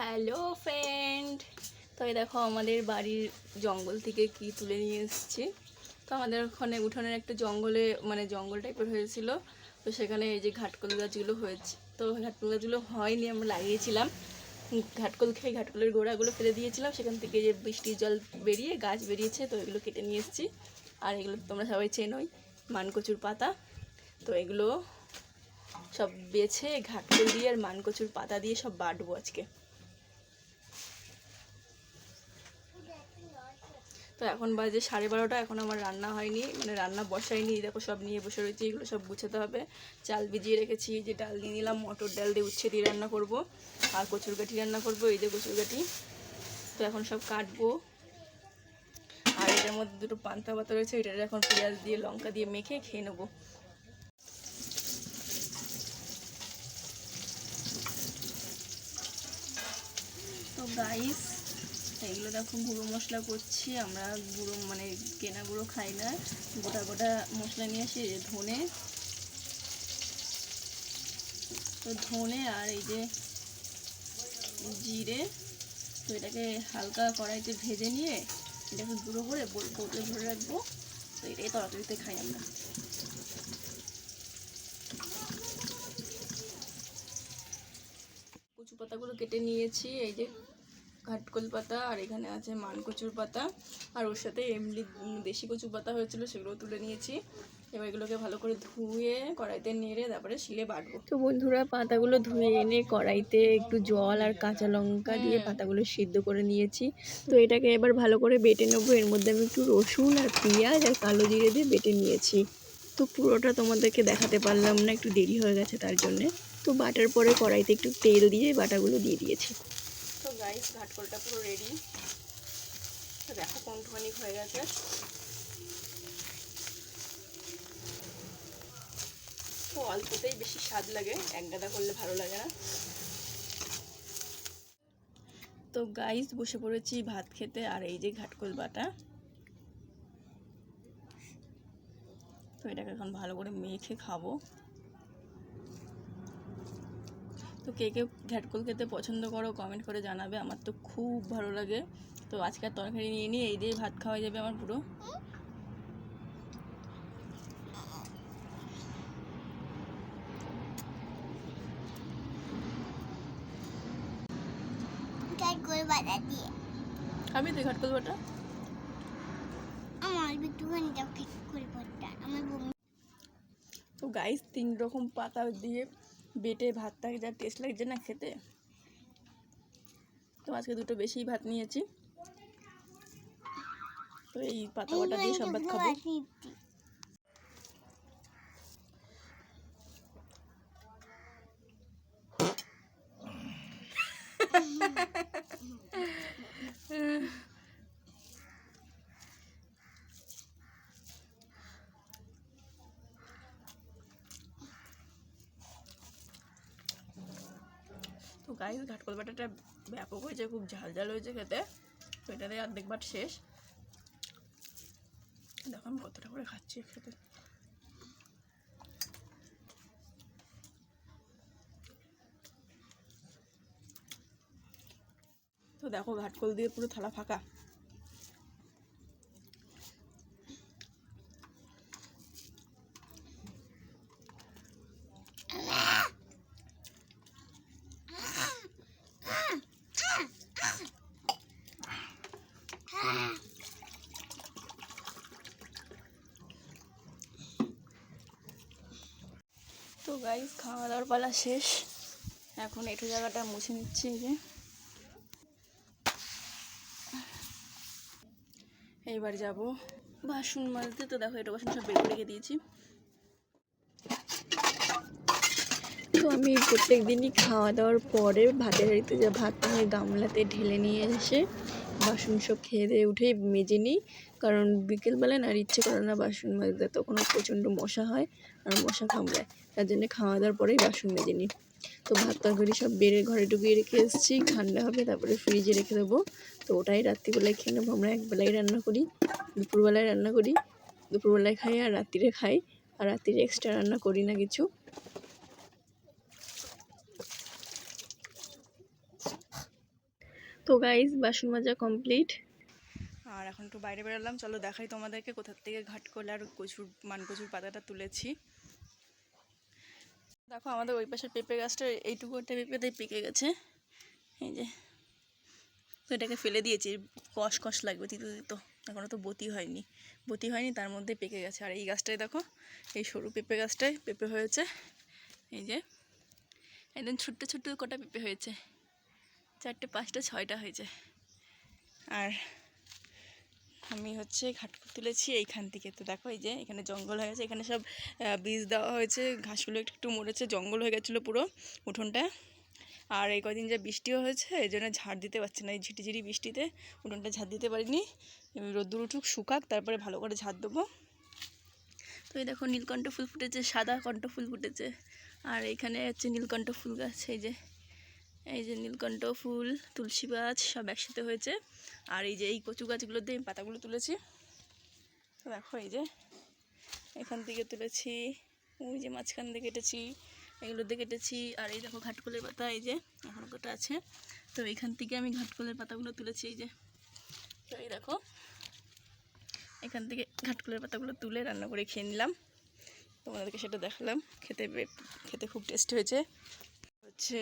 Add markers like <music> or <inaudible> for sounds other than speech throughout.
Hello friend. তো এই দেখো আমাদের বাড়ির জঙ্গল থেকে কি তুলে নিয়ে এসেছি। তো আমাদের ওখানে উঠোনের একটা জঙ্গলে মানে জঙ্গল টাইপের হয়েছিল। তো সেখানে এই যে ঘাটকল গাছগুলো হয়েছে। তো ঘাটকল গাছগুলো হয়নি, আমরা লাগিয়েছিলাম। ঘাটকল খেয়ে ঘাটকলের গোড়াগুলো ফেলে দিয়েছিলাম। সেখান থেকে যে বৃষ্টির জল বেরিয়ে গাছ বেরিয়েছে, তো এগুলো কেটে নিয়ে এসেছি। আর এগুলো তোমরা সবাই চেনোই, মানকচুর পাতা। তো এগুলো সব বেছে ঘাটকল দিয়ে আর মানকচুর পাতা দিয়ে সব বাটবো আজকে। তো এখন বাজে সাড়ে বারোটা, এখন আমার রান্না হয়নি মানে রান্না বসাইনি দেখো সব নিয়ে বসে রয়েছে, এগুলো সব গুছাতে হবে। চাল ভিজিয়ে রেখেছি যে ডাল দিয়ে নিলাম, মটর ডাল দিয়ে উচ্ছে দিয়ে রান্না করব, আর কচুর গাঠি রান্না করব, এই যে কচুর গাঠি তো এখন সব কাটবো। আর এটার মধ্যে দুটো পান্তা পাতা রয়েছে এটার এখন পেঁয়াজ দিয়ে, লঙ্কা দিয়ে মেখে খেয়ে নেব। তো গাইস এগুলো দেখো, গুঁড়ো মশলা করছি, আমরা গুঁড়ো মানে কেনা গুঁড়ো খাই না। গোটা গোটা মশলা নিয়ে আসি ধনে। তো ধনে আর এই যে জিরে, তো এটাকে হালকা কড়াইতে ভেজে নিয়ে এটাকে গুঁড়ো করে বোতলে ভরে রাখব। তো এটাই তরকারিতে খাই আমরা। কচু পাতাগুলো কেটে নিয়েছি, এই যে ঘাটকল পাতা আর এখানে আছে মানকচুর পাতা আর ওর সাথে এমনি দেশি কচু পাতা হয়েছিল সেগুলো তুলে নিয়েছি। এবার এগুলোকে ভালো করে ধুয়ে কড়াইতে নেড়ে তারপরে শিলে বাটবো। তো বন্ধুরা পাতাগুলো ধুয়ে এনে কড়াইতে একটু জল আর কাঁচা লঙ্কা দিয়ে পাতাগুলো সিদ্ধ করে নিয়েছি। তো এটাকে এবার ভালো করে বেটে নেব। এর মধ্যে আমি একটু রসুন আর পেঁয়াজ আর কালো জিরে দিয়ে বেটে নিয়েছি। তো পুরোটা তোমাদেরকে দেখাতে পারলাম না একটু দেরি হয়ে গেছে তার জন্যে। তো বাটার পরে কড়াইতে একটু তেল দিয়ে বাটাগুলো দিয়ে দিয়েছি। গাইস ঘাটকলটা পুরো রেডি তো দেখো কোনটুখানি হয়ে গেছে। তো অল্পতেই বেশি স্বাদ লাগে, এক গাদা করলে ভালো লাগে না। তো গাইস বসে পড়েছি ভাত খেতে আর এই যে ঘাটকল বাটা। তো এটাকে এখন ভালো করে মেখে খাব। তো কে কে ঘ্যাটকল খেতে পছন্দ করো কমেন্ট করে জানাবে আমার তো খুব ভালো লাগে। তো আজকে আর তরকারি নিয়ে নিয়ে এই দিয়ে ভাত খাওয়া যাবে আমার পুরো। খাবি তুই ঘাটকল বাটা? আমার একটুখানি দাও ঠিক করে আমার তো গাইস তিন রকম পাতা দিয়ে বেটে ভাতটাকে যা টেস্ট লাগছে না খেতে। তো আজকে দুটো বেশি ভাত নিয়েছি। তো এই পাতা বাটা দিয়ে সব ভাত খাব। <laughs> তো গাইস ঘাটকল বাটাটা ব্যাপক হয়েছে, খুব ঝাল ঝাল হয়েছে খেতে। তো এটাতে অর্ধেক বাট শেষ। দেখো আমি কতটা করে খাচ্ছি খেতে। তো দেখো ঘাটকল দিয়ে পুরো থালা ফাঁকা। তো গাইস খাওয়া দাওয়ার পালা শেষ। এখন একটু জায়গাটা মুছে নিচ্ছি যে। এইবার যাব। বাসন মাজতে তো দেখো এটা বাসন সব বের করে রেখে দিয়েছি। তো আমি প্রত্যেক দিনই খাওয়া দাওয়ার পরে ভাতের হাঁড়িতে যা ভাত হয় গামলাতে ঢেলে নিয়ে এসে বাসন সব খেয়ে দিয়ে উঠে মেজে নিই। কারণ বিকেলবেলায় না আর ইচ্ছে করে না বাসন মাজতে, তখন প্রচণ্ড মশা হয় আর মশা কামড়ায়। তার জন্য খাওয়া দাওয়ার পরেই বাসন মেজে নিই। তো ভাত, তরকারি সব বেড়ে ঘরে ঢুকিয়ে রেখে এসেছি, ঠান্ডা হবে তারপরে ফ্রিজে রেখে দেবো। তো ওটাই রাত্রিবেলায় খেয়ে নেব। আমরা একবেলায় রান্না করি, দুপুরবেলায় রান্না করি, দুপুরবেলায় খাই আর রাত্রিরে খাই। আর রাত্রিরে এক্সট্রা রান্না করি না কিছু। তো গাইজ বাসন মাজা কমপ্লিট আর এখন একটু বাইরে বেরোলাম, চলো দেখাই তোমাদেরকে কোথার থেকে ঘাট করলে আর কচুর মান কচুর পাতাটা তুলেছি। দেখো আমাদের ওই পাশের পেঁপে গাছটা, এইটুকু একটা পেঁপেতেই পেকে গেছে। এই যে, তো এটাকে ফেলে দিয়েছি, কষ কষ লাগবে, তিতো তিতো। এখনও তো বতি হয়নি। বতি হয়নি, তার মধ্যে পেকে গেছে। আর এই গাছটায় দেখো, এই সরু পেঁপে গাছটায় পেঁপে হয়েছে। এই যে, একদম ছোট্ট ছোট্ট কটা পেঁপে হয়েছে। চারটে, পাঁচটা, ছয়টা হয়েছে আর আমি হচ্ছে ঘাট তুলেছি এইখান থেকে। তো দেখো এই যে এখানে জঙ্গল হয়ে গেছে, এখানে সব বীজ দেওয়া হয়েছে, ঘাসগুলো একটু একটু মরেছে, জঙ্গল হয়ে গেছিল পুরো উঠোনটা। আর এই কদিন যে বৃষ্টিও হয়েছে, এই জন্য ঝাড় দিতে পারছি না, এই ঝিটিঝিটি বৃষ্টিতে উঠোনটা ঝাড় দিতে পারিনি। রোদ্দুর উঠুক, শুকাক, তারপরে ভালো করে ঝাড় দেবো। তো এই দেখো নীলকণ্ঠ ফুল ফুটেছে, সাদা কণ্ঠ ফুল ফুটেছে। আর এইখানে হচ্ছে নীলকণ্ঠ ফুল গাছ, এই যে এই যে নীলকণ্ঠ, ফুল, তুলসী গাছ সব একসাথে হয়েছে। আর এই যে এই কচু গাছগুলোতে আমি পাতাগুলো তুলেছি। দেখো এই যে, এখান থেকে তুলেছি, ওই যে মাঝখান দিয়ে কেটেছি, এগুলো দিয়ে কেটেছি। আর এই দেখো ঘাটকলের পাতা, এই যে এখনও কটা আছে। তো এখান থেকে আমি ঘাটকলের পাতাগুলো তুলেছি, এই যে। তো এই দেখো, এখান থেকে ঘাটকলের পাতাগুলো তুলে রান্না করে খেয়ে নিলাম। তোমাদেরকে সেটা দেখালাম, খেতে খেতে খুব টেস্ট হয়েছে। হচ্ছে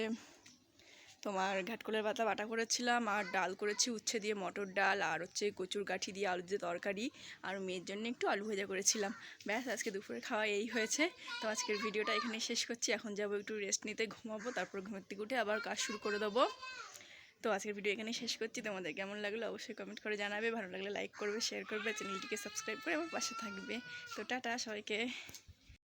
তোমার ঘাটকলের পাতা বাটা করেছিলাম, আর ডাল করেছি উচ্ছে দিয়ে মটর ডাল, আর হচ্ছে কচুর গাঠি দিয়ে আলু দিয়ে তরকারি, আর মেয়ের জন্য একটু আলু ভাজা করেছিলাম। ব্যাস, আজকে দুপুরে খাওয়া এই হয়েছে। তো আজকের ভিডিওটা এখানে শেষ করছি। এখন যাব একটু রেস্ট নিতে, ঘুমাবো, তারপর ঘুমের থেকে উঠে আবার কাজ শুরু করে দেবো। তো আজকের ভিডিও এখানে শেষ করছি। তোমাদের কেমন লাগল অবশ্যই কমেন্ট করে জানাবে। ভালো লাগলে লাইক করবে শেয়ার করবে চ্যানেলটিকে সাবস্ক্রাইব করে আমার পাশে থাকবে। তো টাটা সবাইকে।